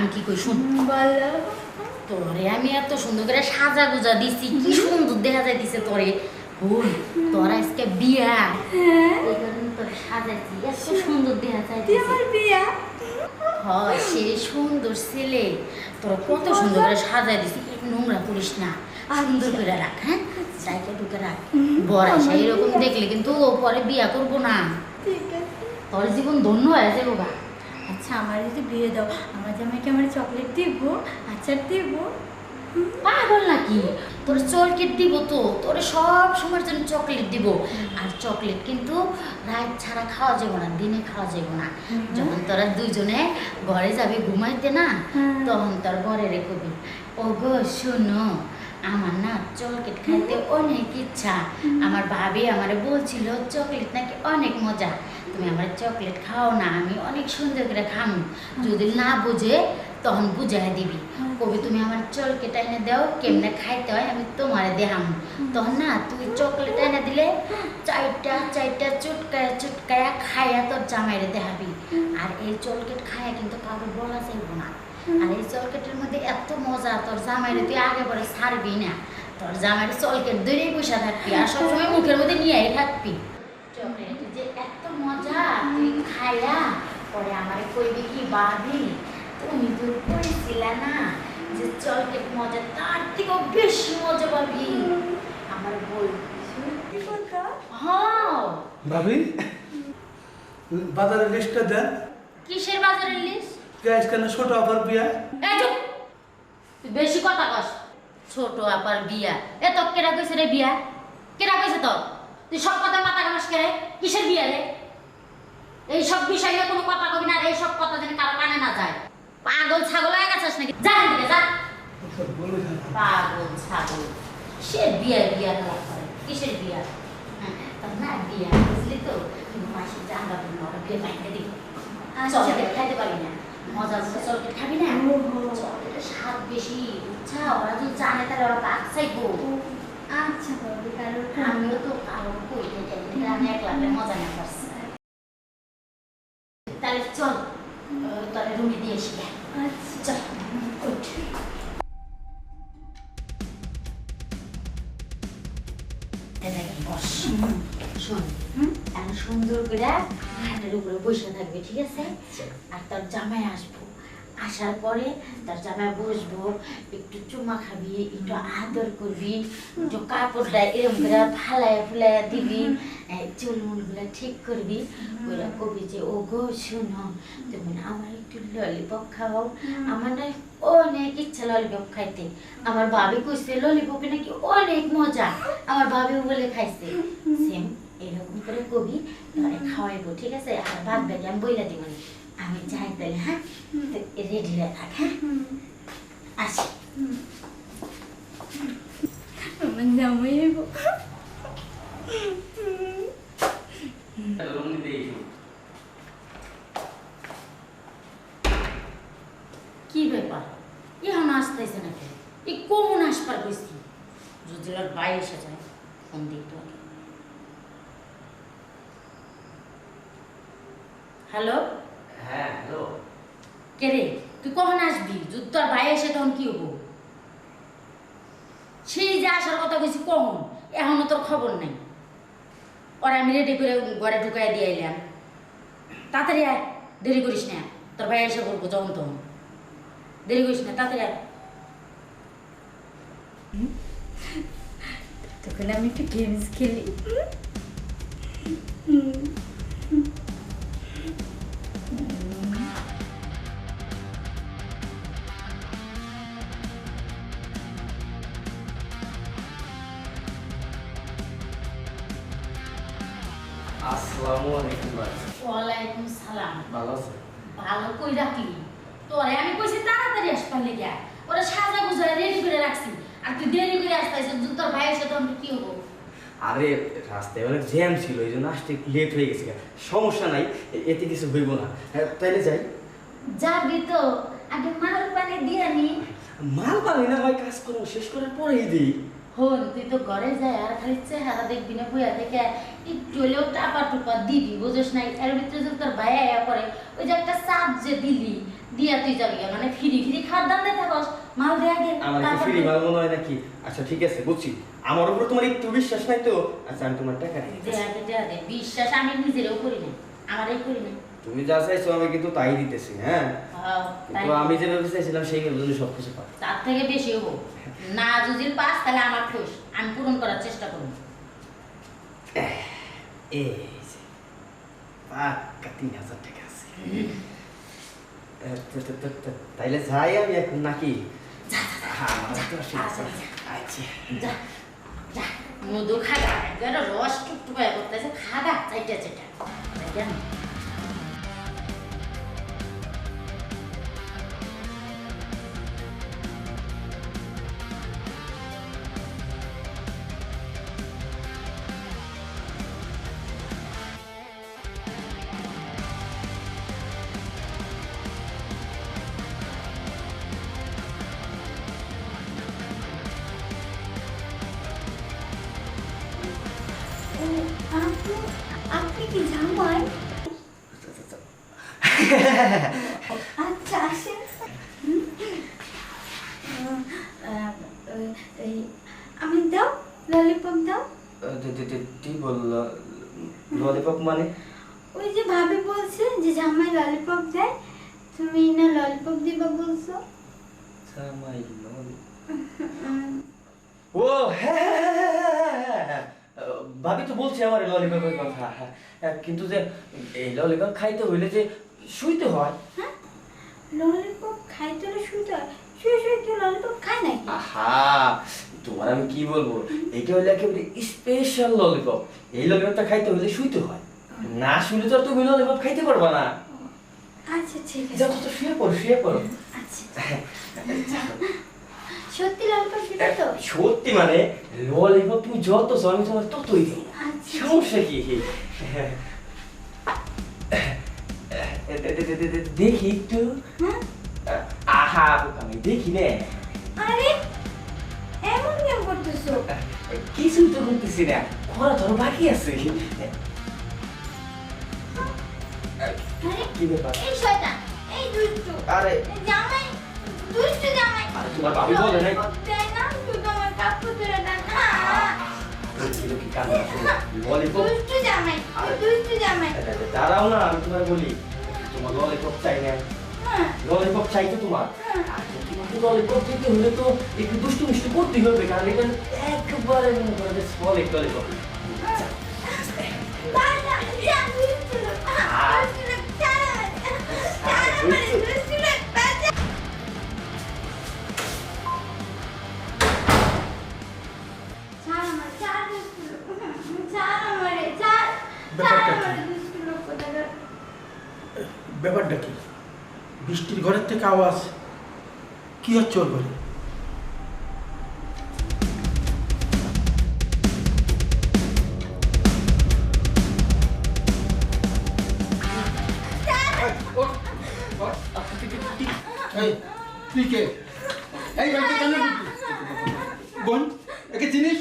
আমি কি কই শুন। তোরে আমি এত সুন্দর করে সাজা গুজা দিছি কি সুন্দর দেখা যাইতেছে তোরে। বোন তোর আজকে বিয়া। হ্যাঁ। এই কারণে তোরে সাজাইছি এত সুন্দর দেখা যাইতেছে। বিয়া? হয় সে সুন্দর ছেলে। তোরা কত সুন্দর করে সাজাই দিছি নোংরা করিস না। সুন্দর করে রাখ হ্যাঁ? জায়গা ঢুকে রাখ। বড় দেখলে কিন্তু ও পরে বিয়া করব না। ঠিক আছে। তোর জীবন ধন্য হয়ে যাব গা। আচ্ছা আমার যদি বিয়ে দাও আমার জামাইকে আমার চকলেট দিব আচার দিব। পাগল নাকি? তোর চকলেট দিব তো তোর সব সময়ের জন্য চকলেট দিব। আর চকলেট কিন্তু রাত ছাড়া খাওয়া যাবে না দিনে খাওয়া যাবে না। যখন তোরা দুইজনে ঘরে যাবি ঘুমাইতে না। তখন তোর ঘরে রেখবি ও গো শোনো আমার না চকলেট খাইতে অনেক ইচ্ছা। আমার ভাবি আমারে বলছিল চকলেট নাকি অনেক মজা। তুমি আমার চকলেট খাও না আমি অনেক সুন্দর করে খামু। যদি না বুঝে তখন বুঝাই দিবি। কবি তুমি আমার চকলেট এনে দাও কেমনে খাইতে হয় আমি তোমারে দেহাম তখন না তুই চকলেট এনে দিলে চারটা চারটা চুটকায়া চুটকায়া খাইয়া তোর জামাইরে দেখাবি। আর এই চকলেট খাইয়া কিন্তু কাউকে বলা যাইব না। আর এই চকলেটের মধ্যে এত মজা তোর জামাইরে তুই আগে পরে ছাড়বি না। তোর জামাইরে চকলেট দূরেই বসে থাকবি আর সবসময় মুখের মধ্যে নিয়েই থাকবি। চকলেট যে এত মজা তুই খাইয়া পরে আমারে কইবি কি বাবি তুমি তো কইছিলা না যে চকলেট মজা তার থেকেও বেশি মজা পাবি। আমার কথা? হ্যাঁ। ভাবি বাজারের লিস্টটা দেন। কিসের বাজারের লিস্ট গ্যাস কেন ছোট অফার বিয়া। বেশি কথা কস। ছোট আপার বিয়া। এ তো কেরা কইছে রে বিয়া? কেরা কইছে তো তুই সব কথা মাথা কামাস কে রে? কিসের বিয়া রে? এই সব বিষয় নিয়ে কোনো কথা কবি না এই সব কথা যেন কারও কানে না যায়। পাগল ছাগল হয়ে গেছিস নাকি? যা যা। পাগল ছাগল। সে বিয়া বিয়া করে? কিসের বিয়া? হ্যাঁ, না বিয়া বুঝলি তো? মাসে জানবা না ওরা বিয়ে মাইকে দিবি। চলকে খাইতে পারি না। মজা চলকে খাবি না? চকলেটের স্বাদ বেশি। বুঝছা ওরা যদি জানে তাহলে ওরা কাজ চাইব। আচ্ছা বাবু কারও আমিও তো কারও কই থেকে আমি একলা একলা মজা না পারছি তাহলে চল তাহলে রুমে দিয়ে এসি আচ্ছা। চল সুন্দর করে উপরে বসে থাকবে ঠিক আছে? আর তার জামাই আসব। আসার পরে তার জামাই বসবো, একটু চুমা খাবি, একটু আদর করবি, একটু কাপড়টা এরম করে ফালায় ফুলাইয়া দিবি, এই চুলমুলগুলো ঠিক করবি, ওরা কবি যে ও গো শুনো, তুমি আমার একটু ললিপপ খাও? আমার না অনেক ইচ্ছা ললিপপ খাইতে। আমার ভাবি কইছে ললিপপে নাকি অনেক মজা। আমার ভাবি বলে খাইছে। সেম এরকম করে কবি খাওয়াইবো, ঠিক আছে? আর বাদ বাকি আমি বইলা দিব না। আমি যাই তাহলে হ্যাঁ? রেডি হয়ে থাক হ্যাঁ? আসি। আমার জামাই হইব কি ব্যাপার এখন আসতেছে নাকি এই কোন আসবার কইছি যদি ওর ভাই এসে যায় ফোন দিই তো আগে। হ্যালো হ্যাঁ হ্যালো কে রে তুই কখন আসবি যদি তোর ভাই এসে তখন কি হব সেই যে আসার কথা কইছি কখন এখনও তোর খবর নাই। ওরা আমি রেডি করে ঘরে ঢুকাই দিয়ে এলাম তাড়াতাড়ি আয় দেরি করিস না। তোর ভাই এসে করব যখন তখন। দেরি করিস না তাড়াতাড়ি আয়। তখন আমি একটু গেমস খেলি। আসসালামু আলাইকুম ওয়ালাইকুম সালাম। ভালো আছে? ভালো কই রাখলি তোরে আমি কইছি তাড়াতাড়ি আসবার লেগে ওরা সাজা গুজা রেডি করে রাখছি। আর তুই দেরি করে আসতাইছ যদি তোর ভাই এসে তখন কি হব? আরে রাস্তায় অনেক জ্যাম ছিল এই জন্য আসতে লেট হয়ে গেছে সমস্যা নাই এতে কিছু হইব না। হ্যাঁ, তাইলে যাই। যাবি তো। আগে মাল পানি দিয়ে নি। মাল পানি না ভাই কাজ করব শেষ করার পরেই দিই। হন তুই তো ঘরে যায় আর খালি চেহারা দেখবি না বইয়া একটু হলেও টাপা টুপা দিবি বুঝোস নাই? এর ভিতরে যদি তোর করে ওই যে একটা চাপ যে দিলি দিয়া তুই যাবি মানে ফিরি ফিরি খাওয়ার দাম দিয়ে থাকস। মাল আমার কি তারপর মাল মনে হয় নাকি? আচ্ছা ঠিক আছে বুঝছি। আমার উপর তোমার একটু বিশ্বাস নাই তো? আচ্ছা আমি তোমার টাকা দিয়ে দে দে বিশ্বাস আমি নিজেরও করি না আমারই করি না তুমি যা চাইছো আমি কিন্তু তাই দিতেছি হ্যাঁ? হ্যাঁ, কিন্তু আমি যেভাবে চাইছিলাম সেই জন্য সব কিছু পাই তার থেকে বেশি হব। না যদি পাস তাহলে আমার খুশ। আমি পূরণ করার চেষ্টা করব। এই যে পাক্কা তিন হাজার টাকা আছে। তো- তো- তো- তো- তাইলে যাই আমি এখন নাকি? তো আচ্ছা, আচ্ছা। যা যা। মধু একবার রস টুকটুকায় করতেছে। খাগা চাইটা চাইটা। আচ্ছা আসেন আমি দাও ললিপপ দাও। কি বলল? ললিপপ মানে? ওই যে ভাবি বলছে যে জামাই ললিপপ দেয় তুমি না ললিপপ দিবা বলছো? জামাই ললি- উম, ও হ্যাঁ হ্যাঁ, হ্যাঁ, হ্যাঁ। ভাবি তো বলছে আমার ললিপপের কথা। কিন্তু যে এই ললিপপ খাইতে হইলে যে শুইতে হয়। ললিপপ খাইতে হলে শুতে হয়। শুয়ে শুয়ে কেউ ললিপপ খায় নাকি? আহা তোমার আমি কি বলব? এটা হলো একেবারে স্পেশাল ললিপপ। এই ললিপপটা খাইতে হলে শুইতে হয়। না শুলে তো তুমি ললিপপ খাইতে পারবা না। আচ্ছা ঠিক আছে। যাও তো শুয়ে পড়ো শুয়ে পড়ো। আচ্ছা। সত্যি ললিপপ দিবে তো? সত্যি মানে ললিপপ তুমি যত চাও আমি তোমার ততই দিই আচ্ছা সমস্যা কি? দেখি একটু? আহা আমি দেখি নে। আরে এমন কেন করতেছো? কিছু তো করতেছি না খরা ধরো বাকি আছে। কি ব্যাপার? এই শয়তান এই দুষ্টু। আরে। জামাই দুষ্টু জামাই। আরে তোমার বাবু বলে নাই? ললিপপ না শুধু আমার কাপড় ধরে দেন ললিপপ দুষ্টু জামাই দুষ্টু জামাই। দাঁড়াও না আমি তোমার বলি। তোমার ললিপপ চাই না। হ্যাঁ। ললিপপ চাই তো তোমার। তোমাকে ললিপপ দিতে হলে তো একটু দুষ্টু মিষ্টি করতেই হবে কারণ এটা একবারে মনে করো যে ললিপপ বাবা যা দুষ্টু লোক দুষ্টু লোক ছাড়া ছাড়া দুষ্টু লোক বাচ্চা ছাড় আমার ছাড় দুষ্টু লোক ছাড় আমারে ছাড় ছাড় ব্যাপারটা কি? আমারে দুষ্টু লোক কোথাকার ব্যাপারটা কি? বৃষ্টির ঘরের থেকে আওয়াজ কি হচ্ছে ওর ঘরে? তুই কে এই বাড়িতে কেন ঢুকলি? বোন একে চিনিস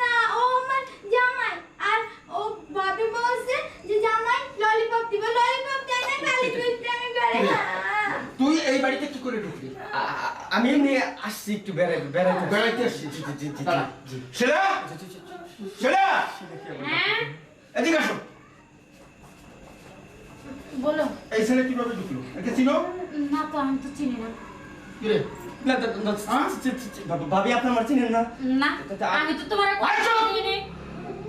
না ও আমার জামাই আর ও ভাবি বলছে যে জামাই ললিপপ দিবে ললিপপ দেয় না খালি দুষ্টামি করে তুই এই বাড়িতে কি করে ঢুকলি আমি এমনি আসছি একটু বেড়াই বেড়াইতে বেড়াইতে আসছিস? জি, জি, জি, জি, দাঁড়া। জি। সেরা সেরা হ্যাঁ? এদিকে আসো। বলো। এই ছেলে কীভাবে ঢুকলো? একে চিনো? না তো আমি তো চিনি না। হ্যাঁ? ভাবি- চিনেন আমি তো তোমার।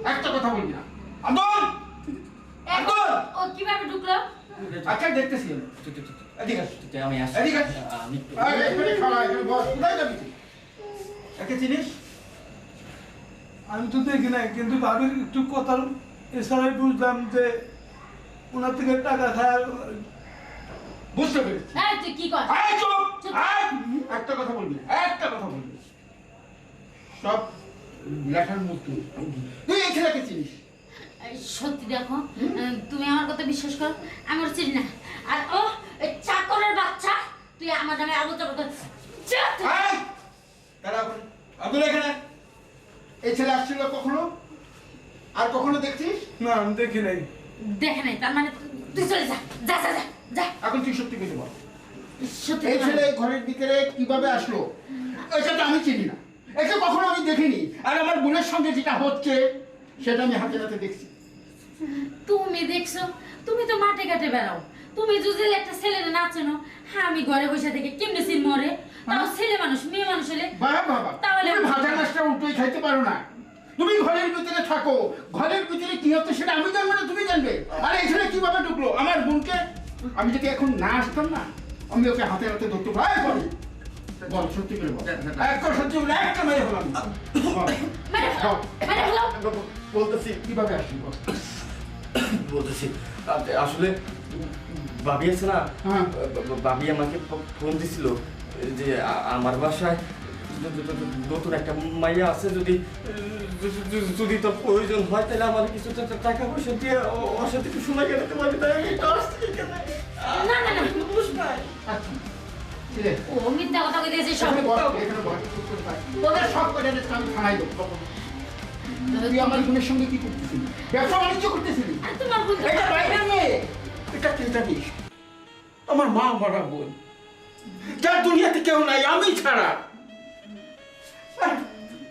একটা কথা বলবি না। আন্দোলন! আন্দোলন! ও কীভাবে ঢুকলো? আচ্ছা দেখতেছি আমি। তো দেখি নাই কিন্তু ভাবির একটু কথা এছাড়াই বুঝলাম যে ওনার থেকে টাকা খায় বুঝতে পেরেছি একটা কথা বলবি একটা কথা বলবি সব লেখার মুখ তুই তুই এই ছেলেকে চিনিস এই সত্যি দেখো তুমি আমার কথা বিশ্বাস করো আমি ওর চিনি না আর ও এই চাকরের বাচ্চা তুই আমার নামে আবু চাবু দাঁড়া আব্দুল এখানে। এই ছেলে আসছিল কখনো? আর কখনো দেখছিস? না আমি দেখি নাই। দেখে নাই তার মানে তুই চলে যা যা যা যা যা। এখন তুই সত্যি কিছু বল। সত্যি এই ছেলে ঘরের ভিতরে কীভাবে আসলো? এটা তো আমি চিনি না। একে কখনো আমি দেখিনি। আর আমার বোনের সঙ্গে যেটা হচ্ছে সেটা আমি হাতে হাতে দেখছি। তুমি দেখছ তুমি তো মাঠে ঘাটে বেড়াও। তুমি যদি একটা ছেলের নাচনো? হ্যাঁ আমি ঘরে বসে থেকে কেমনে সিন মরে? তাও ছেলে মানুষ মেয়ে মানুষ হলে? বাবা বাবা তাহলে- তুমি ভাজা মাছটা উল্টোই খাইতে পারো না। তুমি ঘরের ভিতরে থাকো। ঘরের ভিতরে কি হচ্ছে সেটা আমি জানব না তুমি জানবে। আর এখানে কীভাবে ঢুকলো? আমার বোনকে? আমি যদি এখন না আসতাম না? আমি ওকে হাতে হাতে ধরতে ভাই বল। বল সত্যি করে বল। একটা সত্যি বলে একটা মেরে হলাম হলো বলতেছি। কীভাবে আসলি বল? বলতেছি। আসলে ভাবি আছে না হ্যাঁ। ভাবি আমাকে ফোন দিছিল যে আমার বাসায় নতুন একটা মাইয়া আছে যদি যদি- তোর প্রয়োজন হয় তাহলে আমার কিছু টাকা পয়সা দিয়ে ওর সাথে একটু সময় কাটাতে পারবি তাই আমি একটু আসছি না না না বুঝ আচ্ছা ও মিথ্যা কথা কইতেছে সব। এখানে বল এখানে বল চুপ করে থাক। তোদের সব করে আমি থানায় দেবো তুই আমার বোনের সঙ্গে কি করতেছিলি? ব্যবসা বাণিজ্য করতেছিলি? তোমার বোন এটা বাইরের মেয়ে। এটা কি জানিস আমার মা মরা বোন। যার দুনিয়াতে কেউ নাই আমি ছাড়া।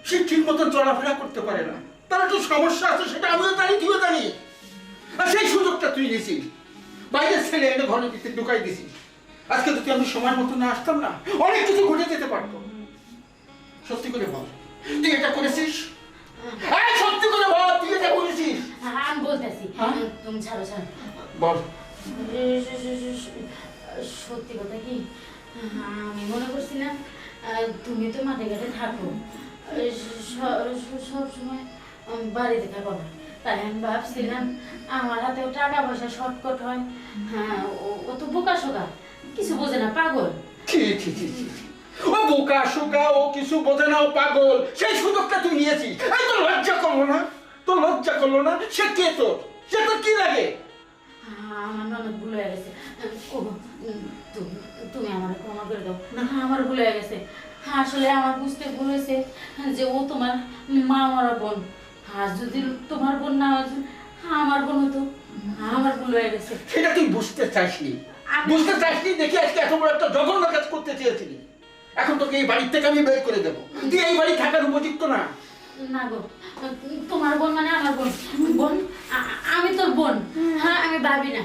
সে ঠিক মতো চলাফেরা করতে পারে না। তার একটু সমস্যা আছে সেটা আমিও জানি তুইও জানি আর সেই সুযোগটা তুই নিয়েছিস বাইরের ছেলে এনে ঘরের ভিতরে ঢুকাই দিছিস। আজকে যদি আমি সময় মতো না আসতাম না অনেক কিছু ঘটে যেতে পারতো। সত্যি করে বল তুই এটা করেছিস? এই সত্যি করে বল তুই এটা করেছিস? হ্যাঁ, আমি বলতেছি। হ্যাঁ? তুমি ছাড়ো ছাড়ো। বল। সত্যি কথা কি? আমি মনে করছিলাম তুমি তো মাঠে ঘাটে থাকো। সবসময় বাড়িতে থাকো না। তাই আমি ভাবছিলাম, আমার হাতেও টাকা পয়সা শর্টকট হয়। হ্যাঁ ও- তো বোকা শোকা, কিছু বোঝে না, পাগল। ও বোকা শোকা, ও কিছু বোঝে না, ও পাগল। সেই সুযোগটা তুই নিয়েছিস। এই তো লজ্জা করল না? তোর লজ্জা করল না? সে কে তোর? সে তোর কি লাগে? আমার ননদ ভুল হয়ে গেছে। ও, তুমি আমার ক্ষমা করে দাও। হ্যাঁ, আমার ভুল হয়ে গেছে। হ্যাঁ, আসলে আমার বুঝতে ভুল হয়েছে যে ও তোমার মা মরা বোন। আর যদি তোমার বোন না হ্যাঁ, আমার বোন হতো আমার ভুল হয়ে গেছে। সেটা তুই বুঝতে চাসনি। বুঝতে চাসনি দেখি আজকে এত বড় একটা জঘন্য কাজ করতে চেয়েছিলি। এখন তোকে এই বাড়ির থেকে আমি বের করে দেবো। তুই এই বাড়ি থাকার উপযুক্ত না। না গো তোমার বোন মানে আমার বোন। বোন আমি তোর বোন। হ্যাঁ আমি ভাবি না।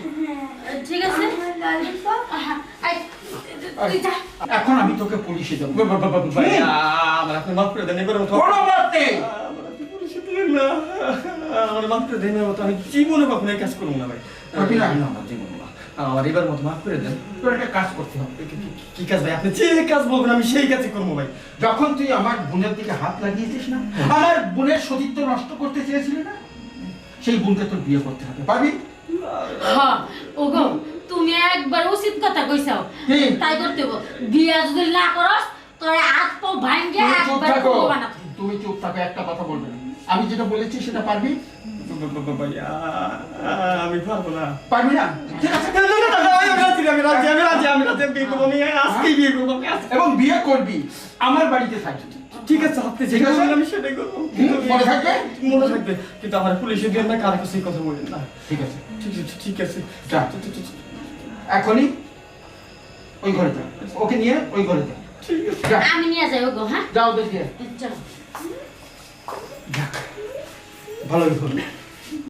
ঠিক আছে? হ্যাঁ, এখন আমি তোকে পুলিশে দেবো। ভাই, আ- আমার আপনি মাফ করে দেন এবার কোনো মত নেই। পুলিশে দিলেন না। আমার মাফ করে দেন আমি জীবনে কখনো কাজ করব না ভাই। জীবন না আমার এবার মতো মাফ করে দেন। তোর একটা কাজ করতে হবে। কি- কাজ ভাই? আপনি যে কাজ বলবেন আমি সেই কাজই করব ভাই। যখন তুই আমার বোনের দিকে হাত লাগিয়েছিস না আমার বোনের সতীত্ব নষ্ট করতে চেয়েছিলি না? সেই বোনকে তোর বিয়ে করতে হবে। পারবি? হ্যাঁ। ওগো তুমি একবার উচিত কথা কইছাও? তাই করতে। বিয়া যদি না করস তোর হাত পা ভাঙ্গে তুমি চুপ একবার থাকো। তুমি চুপ থাকো একটা কথা বলবে আমি যেটা বলেছি সেটা পারবি? আমি পারব না। পারবি না? ঠিক আছে আজকেই বিয়ে করব, এবং বিয়ে করবি আমার বাড়িতে থাকবি। ঠিক আছে আপনি যেটা আছে? আমি সেটাই করব। কিন্তু মনে থাকবে? মনে থাকবে কিন্তু আমার পুলিশে দিয়ে না কারও কাছে কথা বলেন না। ঠিক আছে। ঠিক আছে ঠিক আছে। এখনই ওই ঘরে যা। ওকে নিয়ে ওই ঘরে যা। ঠিক আছে। আমি নিয়ে যাই ওগো হ্যাঁ? যাও দেখে চলো। যাক ভালোই হলো।